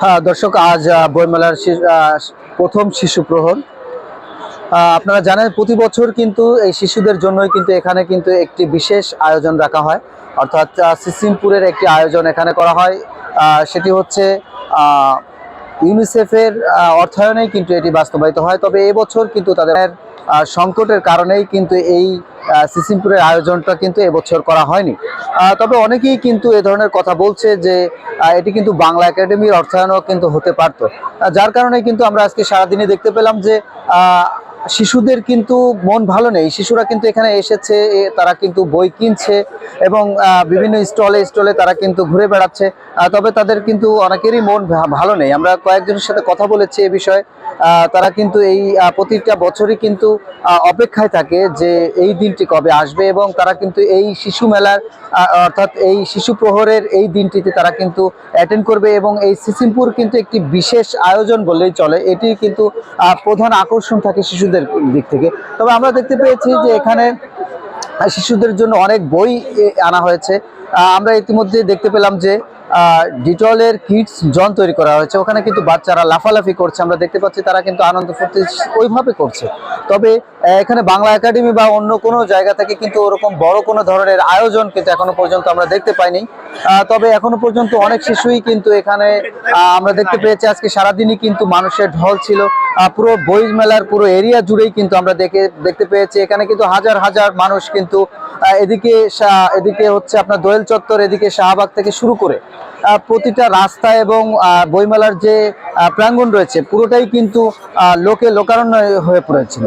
হ্যাঁ দর্শক, আজ বইমেলার প্রথম শিশু প্রহর। আপনারা জানেন, প্রতি বছর কিন্তু এই শিশুদের জন্যই কিন্তু এখানে কিন্তু একটি বিশেষ আয়োজন রাখা হয়। অর্থাৎ সিসিমপুরের একটি আয়োজন এখানে করা হয়। সেটি হচ্ছে ইউনিসেফের অর্থায়নেই কিন্তু এটি বাস্তবায়িত হয়। তবে এবছর কিন্তু তাদের সংকটের কারণেই কিন্তু এই সিসিমপুরের আয়োজনটা কিন্তু এবছর করা হয়নি। তবে অনেকেই কিন্তু এ ধরনের কথা বলছে যে এটি কিন্তু বাংলা একাডেমির অর্থায়নও কিন্তু হতে পারত। যার কারণে কিন্তু আমরা আজকে সারাদিনে দেখতে পেলাম যে শিশুদের কিন্তু মন ভালো নেই। শিশুরা কিন্তু এখানে এসেছে তারা কিন্তু বই কিনছে এবং বিভিন্ন স্টলে স্টলে তারা কিন্তু ঘুরে বেড়াচ্ছে। তবে তাদের কিন্তু অনেকেরই মন ভালো নেই। আমরা কয়েকজনের সাথে কথা বলেছি এ বিষয়ে। তারা কিন্তু এই প্রতিটা বছরই কিন্তু অপেক্ষায় থাকে যে এই দিনটি কবে আসবে এবং তারা কিন্তু এই শিশু মেলার অর্থাৎ এই শিশু প্রহরের এই দিনটিতে তারা কিন্তু অ্যাটেন্ড করবে এবং এই সিসিমপুর কিন্তু একটি বিশেষ আয়োজন বললেই চলে। এটি কিন্তু প্রধান আকর্ষণ থাকে শিশুদের দিক থেকে। তবে আমরা দেখতে পেয়েছি যে এখানে শিশুদের জন্য অনেক বই আনা হয়েছে। আমরা ইতিমধ্যে দেখতে পেলাম যে ডিটলের কিডস জন তৈরি করা হয়েছে। ওখানে কিন্তু বাচ্চারা লাফালাফি করছে। আমরা দেখতে পাচ্ছি তারা কিন্তু আনন্দ ফুর্তি ওইভাবে করছে। তবে এখানে বাংলা একাডেমি বা অন্য কোনো জায়গা থেকে কিন্তু ওরকম বড় কোনো ধরনের আয়োজন কিন্তু এখনও পর্যন্ত আমরা দেখতে পাইনি। তবে এখনও পর্যন্ত অনেক শিশুই কিন্তু এখানে আমরা দেখতে পেয়েছি আজকে সারাদিনই কিন্তু মানুষের ঢল ছিল। পুরো বইজ মেলার পুরো এরিয়া জুড়েই কিন্তু আমরা দেখে, দেখতে পেয়েছি। এখানে কিন্তু হাজার হাজার মানুষ কিন্তু এদিকে এদিকে হচ্ছে আপনার দোয়েল চত্বর, এদিকে শাহবাগ থেকে শুরু করে প্রতিটা রাস্তা এবং বইমেলার যে প্রাঙ্গণ রয়েছে, পুরোটাই কিন্তু লোকে লোকারণ্য হয়ে পড়েছিল।